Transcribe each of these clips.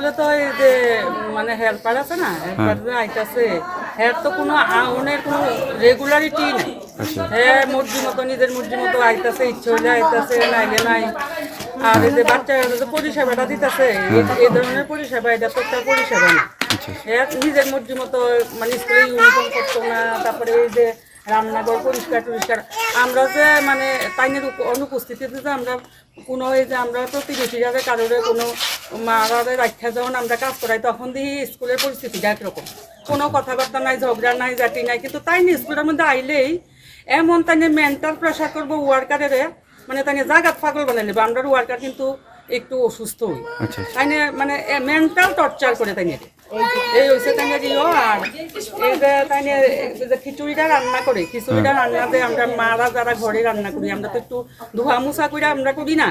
স্কুলে তো এই যে মানে হেল্পার আছে না হেল্পার যে আইতাছে হ্যার তো কোনো আউনের কোনো রেগুলারিটি নাই। হ্যাঁ মর্জি মতো নিজের মর্জি মতো আইতাছে ইচ্ছে হইলে আইতাছে নাইলে নাই। আর এই যে বাচ্চারা যে পরিষেবাটা দিতেছে এই ধরনের পরিষেবা এটা তো একটা পরিষেবা না। হ্যাঁ নিজের মর্জি মতো মানে স্কুলে ইউনিফর্ম করতো না তারপরে এই যে রান্নাঘর পরিষ্কার টরিষ্কার আমরা যে মানে তাইনের অনুপস্থিতিতে যে আমরা কোনো এই যে আমরা প্রতিবেশী যাবে কারোর কোনো মারা রাখা যখন আমরা কাজ করাই তখন দিয়ে স্কুলের পরিস্থিতিটা একরকম। কোনো কথাবার্তা নাই ঝগড়া নাই জাতি নাই কিন্তু তাই নিয়ে স্কুলের মধ্যে আইলেই এমন তাই মেন্টাল প্রেশার করব ওয়ার্কারের মানে তাই জাগাত পাগল বানাই নেবে। আমরা ওয়ার্কার কিন্তু একটু অসুস্থ হই আচ্ছা। তাই মানে মেন্টাল টর্চার করে তাই নিয়ে এই হয়েছে তাই নিয়ে আর এই যে তাই যে খিচুড়িটা রান্না করে খিচুড়িটা আমরা মারা যারা ঘরে রান্না করি আমরা তো একটু ধোয়া মুছা করে আমরা করি না।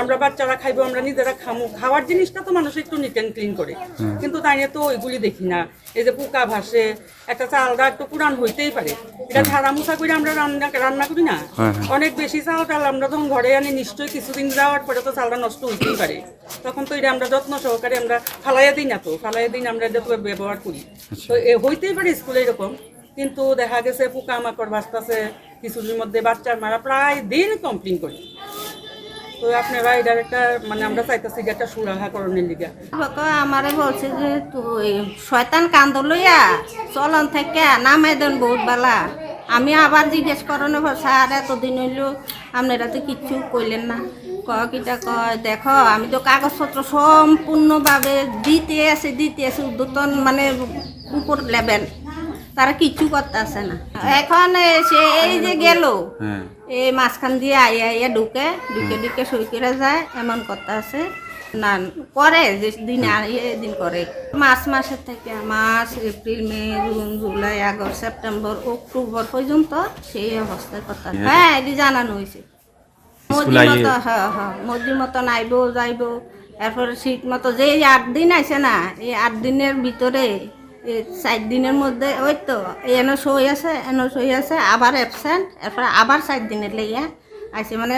আমরা বাচ্চারা খাইবো আমরা নিজেরা খামু। খাওয়ার জিনিসটা তো মানুষ একটু নিট অ্যান্ড ক্লিন করে। কিন্তু তাই তো ওইগুলি দেখি না। এই যে পোকা ভাসে একটা চালটা একটু পুরান হইতেই পারে। এটা ঝাড়া মুছা করে আমরা রান্না রান্না করি না। অনেক বেশি চাল টাল আমরা যখন ঘরে আনি নিশ্চয়ই কিছুদিন যাওয়ার পরে তো চালটা নষ্ট হইতেই পারে। তখন তো এটা আমরা যত্ন সহকারে আমরা ফালাইয়া দিই না তো ফালাইয়া দিন আমরা এটা তো ব্যবহার করি। তো এ হইতেই পারে স্কুলে এরকম কিন্তু দেখা গেছে পোকা মাকড় বাঁচতেছে কিছুদিন মধ্যে বাচ্চার মারা প্রায় দিন কমপ্লেন করি। তো আপনারা এটার একটা মানে আমরা চাইতেছি যে একটা সুরাহা করণের লিগা। বাবা আমারে বলছে যে তুই শয়তান কান্দ লইয়া চলন থেকে নামাই দেন বহুত বেলা। আমি আবার জিজ্ঞেস করানো স্যার এতদিন হইল আপনারা তো কিচ্ছু কইলেন না। ক কিটা কয় দেখো আমি তো কাগজপত্র সম্পূর্ণভাবে দিতে আছে দিতে আছে উদ্যতন মানে উপর লেভেল। তারা কিচ্ছু করতে আসে না। এখন সে এই যে গেল হ্যাঁ। এই মাঝখান দিয়ে আইয়া আইয়া ঢুকে ঢুকে ঢুকে সই করে যায় এমন কথা আছে না করে যে দিন দিন করে। মার্চ মাসের থেকে March April May June July August September October পর্যন্ত সেই অবস্থার কথা। হ্যাঁ এটি জানানো হয়েছে। মতো হ্যাঁ হ্যাঁ মর্জি মতো নাইব যাইব। এরপরে শীত মতো যে এই আট দিন আছে না এই আট দিনের ভিতরে এই চার দিনের মধ্যে ওই তো এনো সই আছে এনো সই আছে আবার অ্যাবসেন্ট এরপরে আবার চার দিনের লেগে আছে। মানে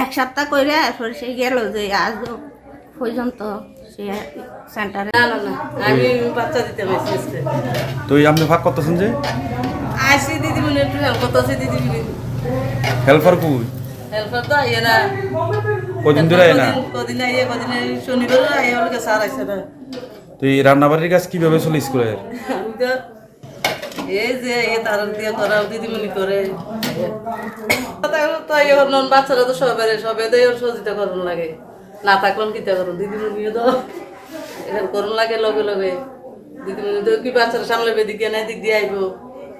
এক সপ্তাহ করে এরপরে সে গেল যে আজ পর্যন্ত সে সেন্টারে না না না আমি বাচ্চা দিতে পারছি তো এই আপনি ভাগ করতেছেন যে? আইসি দিদিমণি একটু হেল্প করতেছি দিদিমণি হেল্পার কুই? হেল্পার তো আইয়ে না। কদিন ধরে আয় না? কদিন আইয়ে কদিন শনিবার আইয়ে ওর স্যার আইসে না। তো এই রান্নাবাড়ির কাজ কীভাবে চলে স্কুলের আমি তো এই যে এ তার দিয়ে করা দিদিমণি করে। তো নন বাচ্চারা তো সবে সবে দেয় ওর সজিতা করুন লাগে। না থাকলাম কিতা করো? দিদিমণিও তো এখন করুন লাগে লগে লগে। দিদিমণি তো কি বাচ্চারা সামলে বেদিকে নাই দিক দিয়ে আইব।